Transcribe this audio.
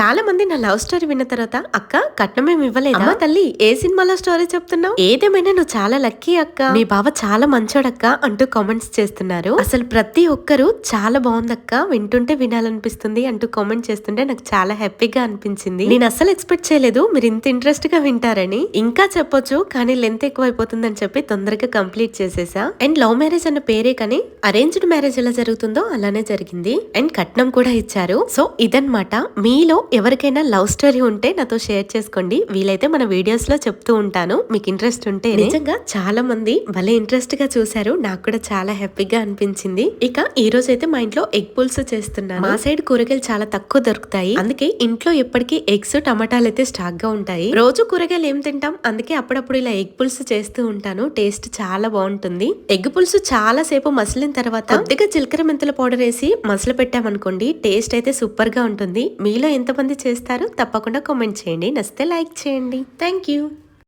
చాలా మంది నా లవ్ స్టోరీ విన్న తర్వాత అక్క కట్నం ఏమి ఇవ్వలేదా? అమ్మా తల్లి ఏ సినిమాలో స్టోరీ చెప్తున్నావు? ఏదేమైనా నువ్వు చాలా లక్కీ అక్క. మీ బావ చాలా మంచోడక్క అంటూ కామెంట్స్ చేస్తున్నారు. అసలు ప్రతి ఒక్కరు చాలా బాగుందక్క వింటుంటే వినాలనిపిస్తుంది అంటూ కామెంట్ చేస్తుంటే నాకు చాలా హ్యాపీగా అనిపించింది. నేను అస్సలు ఎక్స్పెక్ట్ చేయలేదు మీరు ఇంత ఇంట్రెస్ట్గా వింటారని. ఇంకా చెప్పొచ్చు కానీ లెంత్ ఎక్కువ అయిపోతుందని చెప్పి తొందరగా కంప్లీట్ చేసేసా. అండ్ లవ్ మ్యారేజ్ అన్న పేరే కానీ అరేంజ్డ్ మ్యారేజ్ ఎలా జరుగుతుందో అలానే జరిగింది. అండ్ కట్నం కూడా ఇచ్చారు. సో ఇదన్నమాట. మీలో ఎవరికైనా లవ్ స్టోరీ ఉంటే నాతో షేర్ చేసుకోండి. వీలైతే మన వీడియోస్లో చెప్తూ ఉంటాను. మీకు ఇంట్రెస్ట్ ఉంటే నిజంగా చాలా మంది భలే ఇంట్రెస్ట్గా చూసారు నాకు కూడా చాలా హ్యాపీగా అనిపించింది. ఇక ఈ రోజు అయితే మా ఇంట్లో ఎగ్ పుల్స్ చేస్తున్నాను. మా సైడ్ కూరగాయలు చాలా తక్కువ దొరుకుతాయి. అందుకే ఇంట్లో ఎప్పటికీ ఎగ్స్ టమాటాలు అయితే స్టాక్గా ఉంటాయి. రోజు కూరగాయలు ఏం తింటాం? అందుకే అప్పుడప్పుడు ఇలా ఎగ్ పులుసు చేస్తూ ఉంటాను. టేస్ట్ చాలా బాగుంటుంది. ఎగ్ పులుసు చాలా సేపు మసిలిన తర్వాత కొద్దిగా జీలకర్ర మెంతుల పౌడర్ వేసి మసలు పెట్టామనుకోండి టేస్ట్ అయితే సూపర్గా ఉంటుంది. మీలో ఎంతమంది చేస్తారు తప్పకుండా కామెంట్ చేయండి. నచ్చితే లైక్ చేయండి. Thank you.